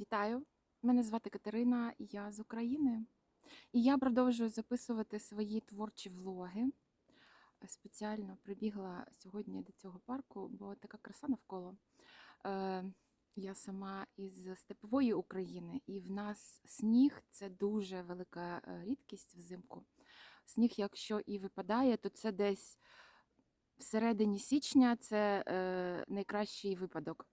Вітаю! Мене звати Катерина, я з України. І я продовжую записувати свої творчі влоги. Е, Спеціально прибігла сьогодні до цього парку, бо така краса навколо. Е, Я сама із степової України, і в нас сніг це дуже велика е, рідкість взимку. Сніг, якщо і випадає, то це десь всередині січня це найкращий випадок.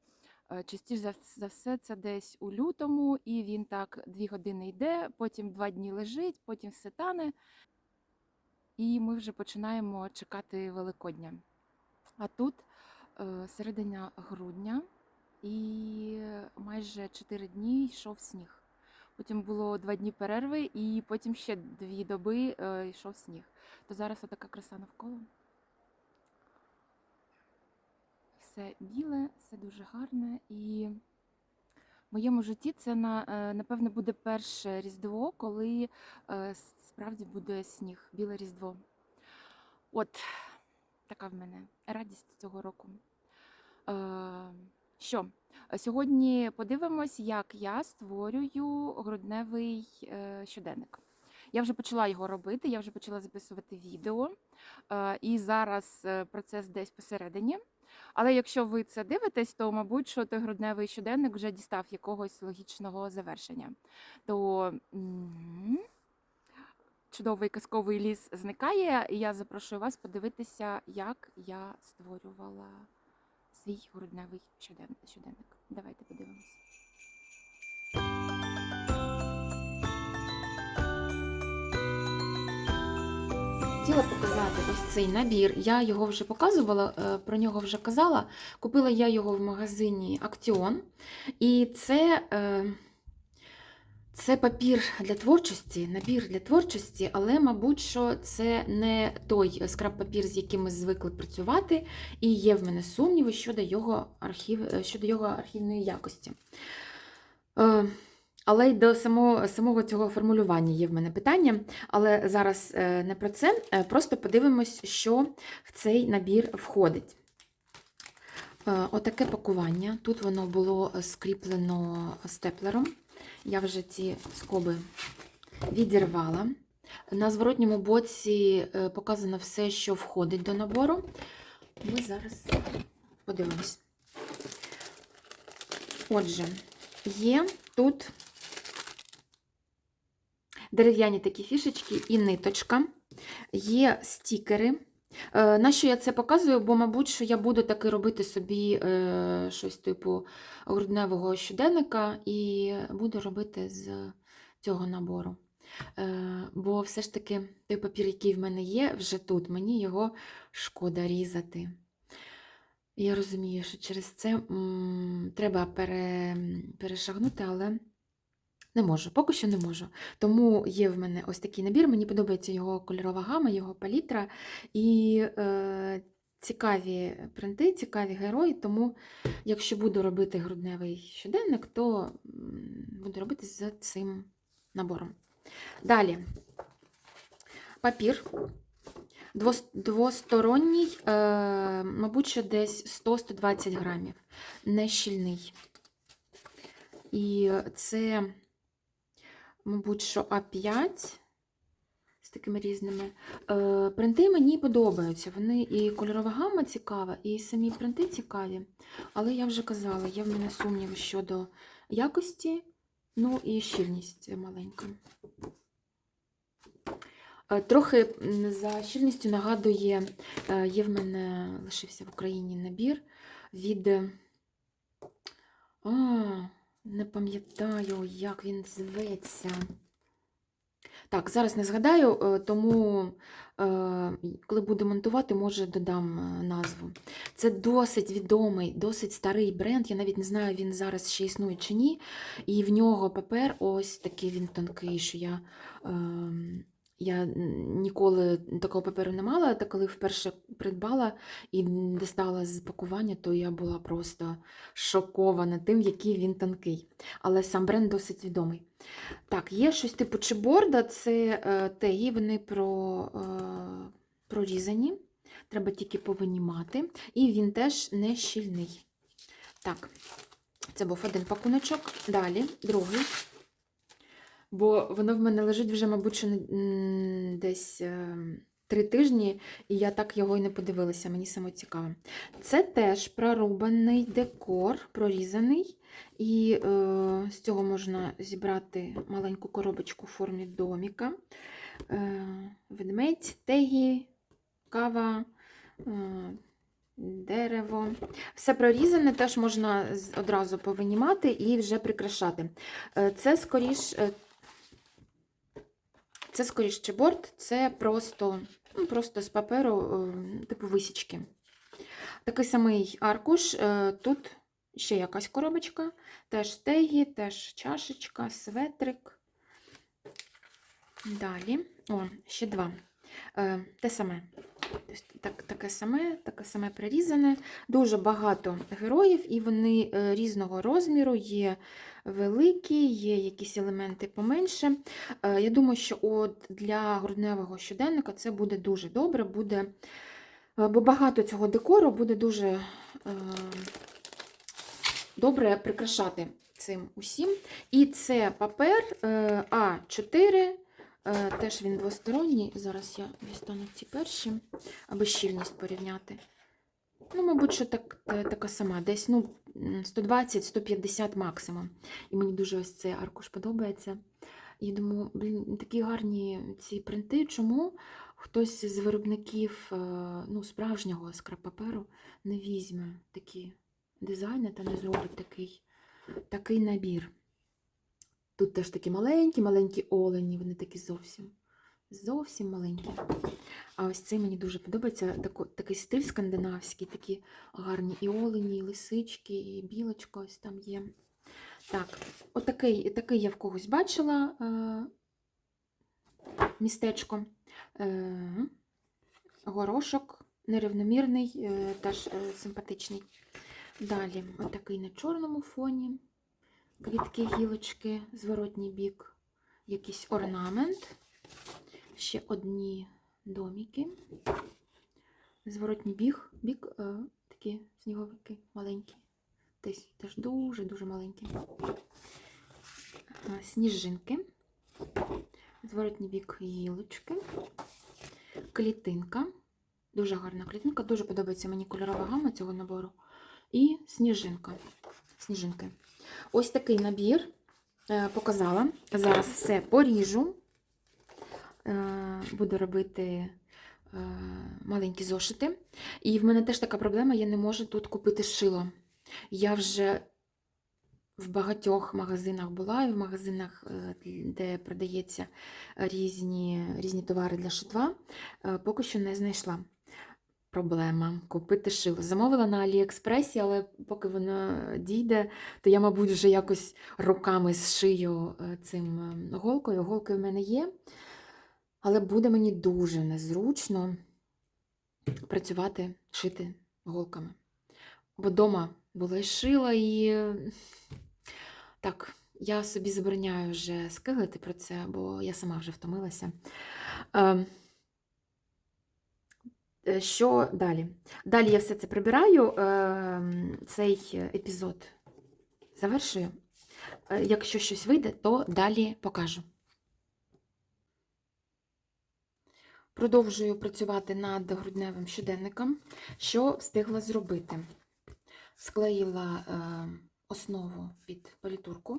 Е, Частіше за все це десь у лютому, і він так дві години йде, потім два дні лежить, потім все тане, і ми вже починаємо чекати Великодня. А тут е, середина грудня, і майже чотири дні йшов сніг. Потім було два дні перерви, і потім ще дві доби е, йшов сніг. То зараз отака краса навколо. Все біле, все дуже гарне. І в моєму житті це е, напевне буде перше Різдво, коли е, справді буде сніг, біле Різдво. От така в мене радість цього року. Е, Що? Сьогодні подивимось, як я створюю грудневий щоденник. Я вже почала його робити, я вже почала записувати відео, і зараз процес десь посередині. Але якщо ви це дивитесь, то мабуть, що той грудневий щоденник вже дістав якогось логічного завершення. То чудовий казковий ліс зникає, і я запрошую вас подивитися, як я створювала свій грудневий щоденник. Давайте подивимось. Хотіла показати ось цей набір. Я його вже показувала, е, про нього вже казала. Купила я його в магазині Актіон. І це, е, це папір для творчості, набір для творчості, але, мабуть, що це не той скраб-папір, з яким ми звикли працювати, і є в мене сумніви щодо його, архів, е, щодо його архівної якості. Але й до самого, самого цього формулювання є в мене питання, але зараз е, не про це. Е, Просто подивимось, що в цей набір входить. Е, Отаке пакування. Тут воно було скріплено степлером. Я вже ці скоби відірвала. На зворотньому боці показано все, що входить до набору. Ми зараз подивимось. Отже, є тут дерев'яні такі фішечки і ниточка, є стікери. Е, На що я це показую? Бо, мабуть, що я буду таки робити собі е, щось типу грудневого щоденника і буду робити з цього набору. Е, Бо все ж таки той папір, який в мене є, вже тут, мені його шкода різати. Я розумію, що через це м, треба пере, перешагнути, але не можу, поки що не можу. Тому є в мене ось такий набір. Мені подобається його кольорова гама, його палітра і е, цікаві принти, цікаві герої. Тому, якщо буду робити грудневий щоденник, то буду робити з цим набором. Далі папір. Двосторонній, е, мабуть, що десь 100-120 грамів, не щільний. І це, мабуть, що А5 з такими різними. Е, принти мені подобаються. Вони і кольорова гама цікава, і самі принти цікаві. Але я вже казала, є в мене сумніви щодо якості, ну і щільність маленька. Е, Трохи за щільністю нагадує, е, є в мене лишився в Україні набір від. А, не пам'ятаю, як він зветься. Так, зараз не згадаю, е, тому е, коли буду монтувати, може додам е, назву. Це досить відомий, досить старий бренд. Я навіть не знаю, він зараз ще існує чи ні. І в нього папер ось такий він тонкий, що я. Я ніколи такого паперу не мала, та коли вперше придбала і дістала з пакування, то я була просто шокована тим, який він тонкий. Але сам бренд досить відомий. Так, є щось типу чеборда, це е, теги, вони про, е, прорізані. Треба тільки повинімати. І він теж не щільний. Так, Це був один пакуночок. Далі, другий. Бо воно в мене лежить вже, мабуть, десь е, три тижні, і я так його і не подивилася, мені саме цікаво. Це теж прорубаний декор, прорізаний. І е, з цього можна зібрати маленьку коробочку в формі доміка. Е, ведмедь, тегі, кава, е, дерево. Все прорізане, теж можна одразу повинімати і вже прикрашати. Е, Це скоріш, е, це скоріше борт, це просто, ну, просто з паперу, е, типу висічки. Такий самий аркуш. е, Тут ще якась коробочка, теж тегі, теж чашечка, светрик. Далі, о, ще два. Е, Те саме. Так, таке саме, таке саме прирізане. Дуже багато героїв, і вони е, різного розміру, є великі, є якісь елементи поменше. Е, Я думаю, що от для грудневого щоденника це буде дуже добре, буде, е, бо багато цього декору буде дуже добре прикрашати цим усім. І це папер е, А4. Е, Теж він двосторонній. Зараз я дістану ці перші, аби щільність порівняти. Ну, мабуть, що так, така сама, десь ну, 120-150 максимум. І мені дуже ось цей аркуш подобається. І думаю, блін, такі гарні ці принти. Чому хтось з виробників е, ну, справжнього скраб-паперу не візьме такі дизайни та не зробить такий, такий набір. Тут теж такі маленькі, маленькі олені, вони такі зовсім, зовсім маленькі. А ось цей мені дуже подобається. Тако, такий стиль скандинавський, такі гарні і олені, і лисички, і білочка ось там є. Так, отакий такий я в когось бачила е, містечко. Е, горошок нерівномірний, е, теж е, симпатичний. Далі, отакий на чорному фоні. Квітки, гілочки, зворотній бік, якийсь орнамент. Ще одні доміки. Зворотній біг, бік, е, такі сніговики маленькі. Десь теж дуже-дуже маленькі. Е, Сніжинки. Зворотній бік гілочки. Клітинка. Дуже гарна клітинка. Дуже подобається мені кольорова гама цього набору. І сніжинка. Сніжинки. Ось такий набір е, показала. Зараз все поріжу. Е, Буду робити е, маленькі зошити. І в мене теж така проблема, я не можу тут купити шило. Я вже в багатьох магазинах була, і в магазинах, де продається різні, різні товари для шитва, поки що не знайшла. Проблема купити шило. Замовила на Аліекспресі, але поки воно дійде, то я, мабуть, вже якось руками зшию е, цим е, голкою. Голки в мене є, але буде мені дуже незручно працювати, шити голками. Бо вдома була і шила, і так, я собі забороняю вже скиглити про це, бо я сама вже втомилася. Е, Що далі? Далі я все це прибираю. е, Цей епізод завершую. Е, Якщо щось вийде, то далі покажу. Продовжую працювати над грудневим щоденником. Що встигла зробити? Склеїла е, основу під політурку.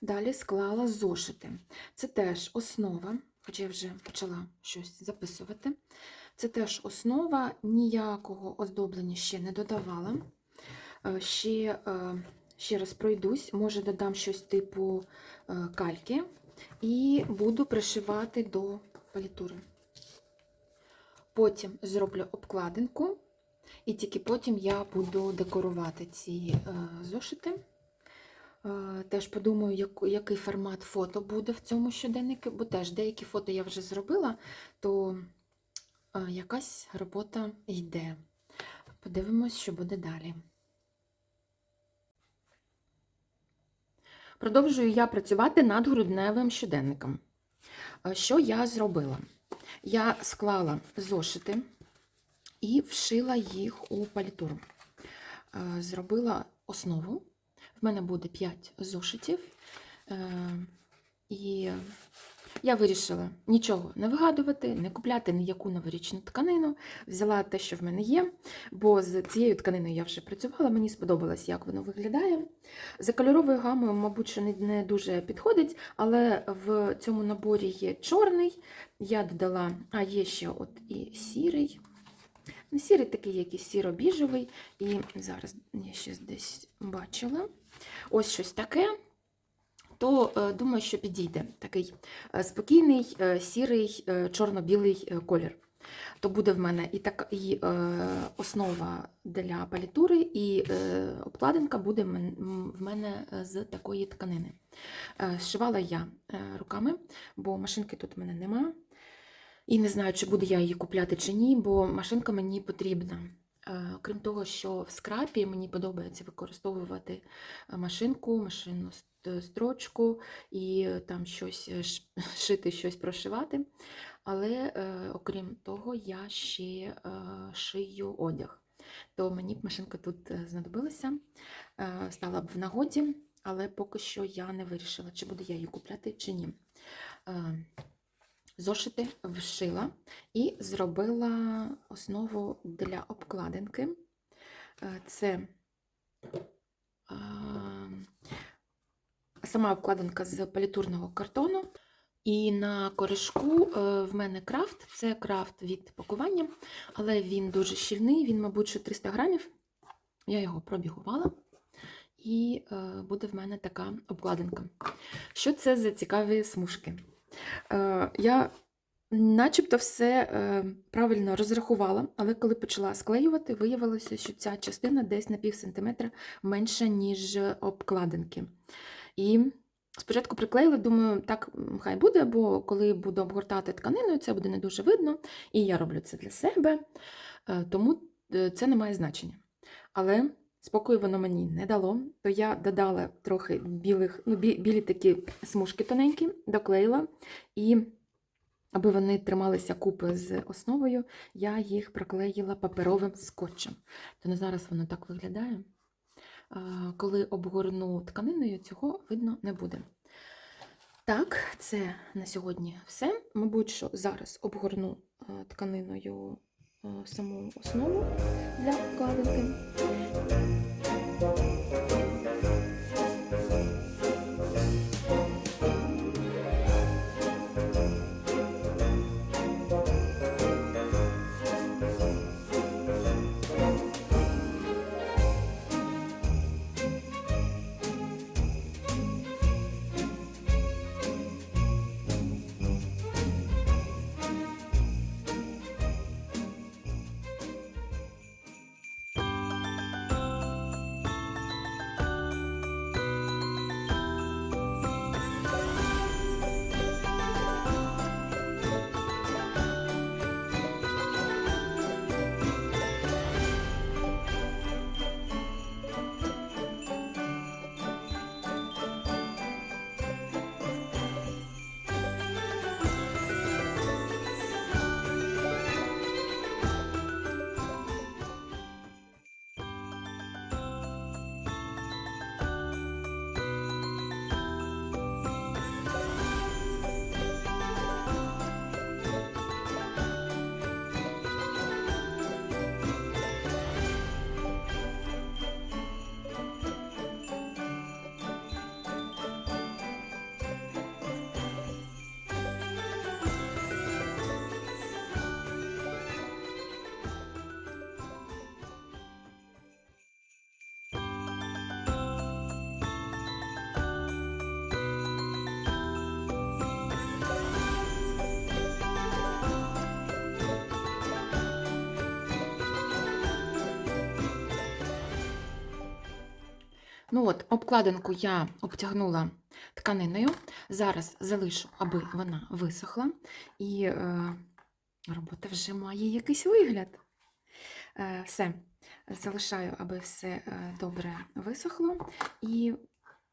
Далі склала зошити. Це теж основа, хоча я вже почала щось записувати. Це теж основа, ніякого оздоблення ще не додавала. Е, Ще, е, ще раз пройдусь, може додам щось типу е, кальки і буду пришивати до палітури. Потім зроблю обкладинку, і тільки потім я буду декорувати ці зошити. Теж подумаю, який формат фото буде в цьому щоденнику, бо теж деякі фото я вже зробила, то якась робота йде. Подивимось, що буде далі. Продовжую я працювати над грудневим щоденником. Що я зробила? Я склала зошити і вшила їх у палітуру. Зробила основу. В мене буде 5 зошитів. Е, І я вирішила нічого не вигадувати, не купляти ніяку новорічну тканину. Взяла те, що в мене є, бо з цією тканиною я вже працювала, мені сподобалось, як воно виглядає. За кольоровою гамою, мабуть, що не, дуже підходить, але в цьому наборі є чорний. Я додала, а є ще от і сірий. Ну, Сірий такий якийсь сіро-біжевий. І зараз я ще десь бачила. Ось щось таке. То е, думаю, що підійде такий е, спокійний, е, сірий, чорно-білий колір. То буде в мене і так, і е, основа для палітури, і е, обкладинка буде в мене з такої тканини. Е, Зшивала я руками, бо машинки тут в мене нема. І не знаю, чи буду я її купляти чи ні, бо машинка мені потрібна. Крім того, що в скрапі мені подобається використовувати машинку, машинну ст- строчку і е, там щось е, шити, щось прошивати. Але е, окрім того, я ще е, шию одяг. То мені б машинка тут е, знадобилася, е, стала б в нагоді, але поки що я не вирішила, чи буду я її купляти, чи ні. Е, Зошити вшила і зробила основу для обкладинки. Е, Це сама обкладинка з палітурного картону. І на коришку е, в мене крафт, це крафт від пакування, але він дуже щільний, він, мабуть, що 300 грамів. Я його пробігувала, і е, буде в мене така обкладинка. Що це за цікаві смужки? Е, Я начебто все правильно розрахувала, але коли почала склеювати, виявилося, що ця частина десь на пів сантиметра менша, ніж обкладинки. І спочатку приклеїла, думаю, так хай буде, бо коли буду обгортати тканиною, це буде не дуже видно. І я роблю це для себе, е, тому е, це не має значення. Але спокою воно мені не дало, то я додала трохи білих, ну, бі- білі такі смужки тоненькі, доклеїла. І аби вони трималися купи з основою, я їх проклеїла паперовим скотчем. То на зараз воно так виглядає. А, Коли обгорну тканиною, цього видно не буде. Так, це на сьогодні все. Мабуть, що зараз обгорну е, тканиною е, саму основу для обкладинки. Ну от, обкладинку я обтягнула тканиною. Зараз залишу, аби вона висохла. І е, робота вже має якийсь вигляд. Е, все, залишаю, аби все е, добре висохло. І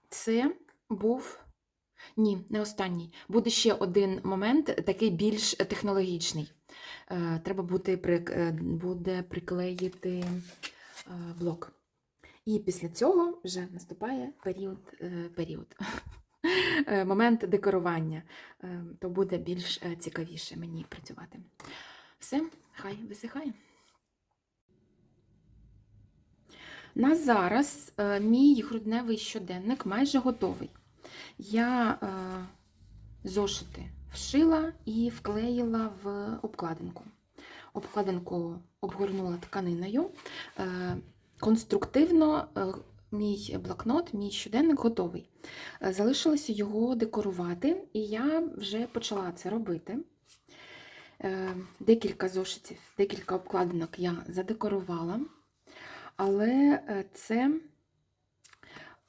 це був. Ні, не останній. Буде ще один момент, такий більш технологічний. Е, треба е, буде приклеїти блок. І після цього вже наступає період, е, період. е, момент декорування. Е, То буде більш цікавіше мені працювати. Все, хай висихає. На зараз мій грудневий щоденник майже готовий. Я зошити вшила і вклеїла в обкладинку. Обкладинку обгорнула тканиною. Конструктивно е, мій блокнот, мій щоденник готовий. Е, Залишилося його декорувати, і я вже почала це робити. Е, Декілька зошитів, декілька обкладинок я задекорувала, але це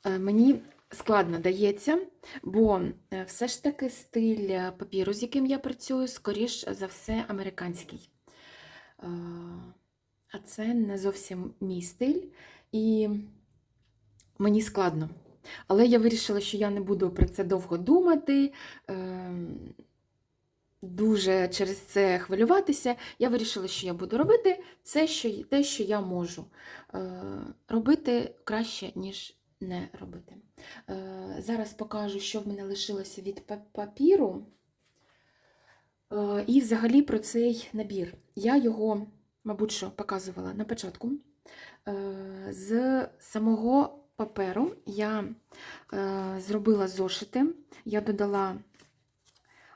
мені складно дається, бо все ж таки стиль папіру, з яким я працюю, скоріш за все американський. А це не зовсім мій стиль, і мені складно. Але я вирішила, що я не буду про це довго думати, ем, дуже через це хвилюватися. Я вирішила, що я буду робити це, що, те, що я можу. Е, Робити краще, ніж не робити. Е, Зараз покажу, що в мене лишилося від папіру. Е, І взагалі про цей набір. Я його, мабуть, що показувала на початку. Е, З самого паперу я е, зробила зошити, я додала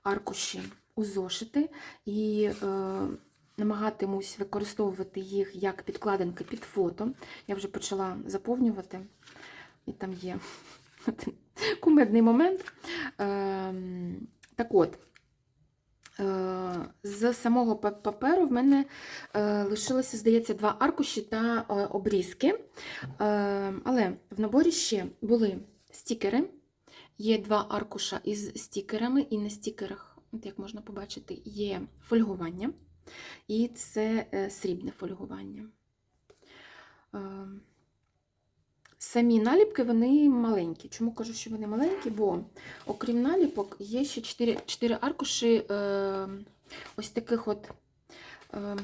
аркуші у зошити і е, намагатимусь використовувати їх як підкладинки під фото. Я вже почала заповнювати, і там є кумедний момент. Ем, Так от, з самого паперу в мене е, лишилося, здається, два аркуші та е, обрізки. Е, Але в наборі ще були стікери. Є два аркуша із стікерами, і на стікерах, от як можна побачити, є фольгування. І це е, срібне фольгування. Самі наліпки вони маленькі. Чому кажу, що вони маленькі? Бо окрім наліпок є ще 4, 4 аркуші е, ось таких от. Е,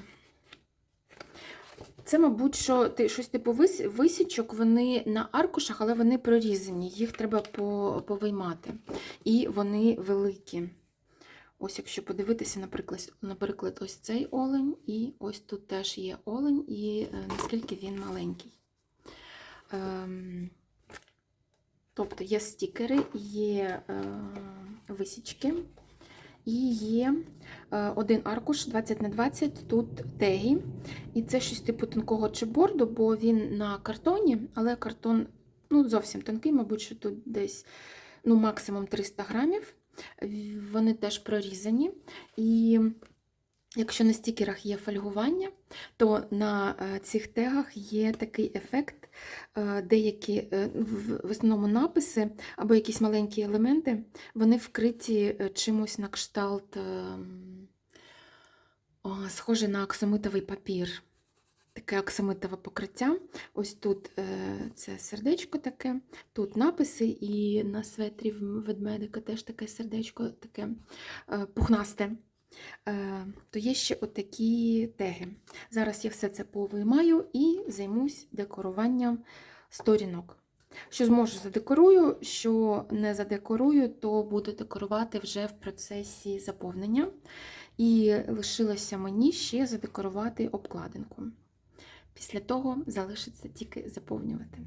це, мабуть, що ти- щось типу висічок, вони на аркушах, але вони прорізані, їх треба по- повиймати. І вони великі. Ось, якщо подивитися, наприклад, наприклад, ось цей олень, і ось тут теж є олень, і е, наскільки він маленький. Ем, тобто є стікери, є е, висічки, і є е, один аркуш 20 на 20, тут теги. І це щось типу тонкого чеборду, бо він на картоні, але картон ну, зовсім тонкий, мабуть, що тут десь ну, максимум 300 грамів. Вони теж прорізані. І якщо на стікерах є фольгування, то на е, цих тегах є такий ефект, деякі е, в в основному написи або якісь маленькі елементи, вони вкриті е, чимось на кшталт, ем, схоже на аксамитовий папір. Таке аксамитове покриття. Ось тут е, це сердечко таке, тут написи, і на светрі ведмедика теж таке сердечко, таке е, пухнасте. Е, то є ще отакі теги. Зараз я все це повиймаю і займусь декоруванням сторінок. Що зможу, задекорую, що не задекорую, то буду декорувати вже в процесі заповнення. І лишилося мені ще задекорувати обкладинку. Після того залишиться тільки заповнювати.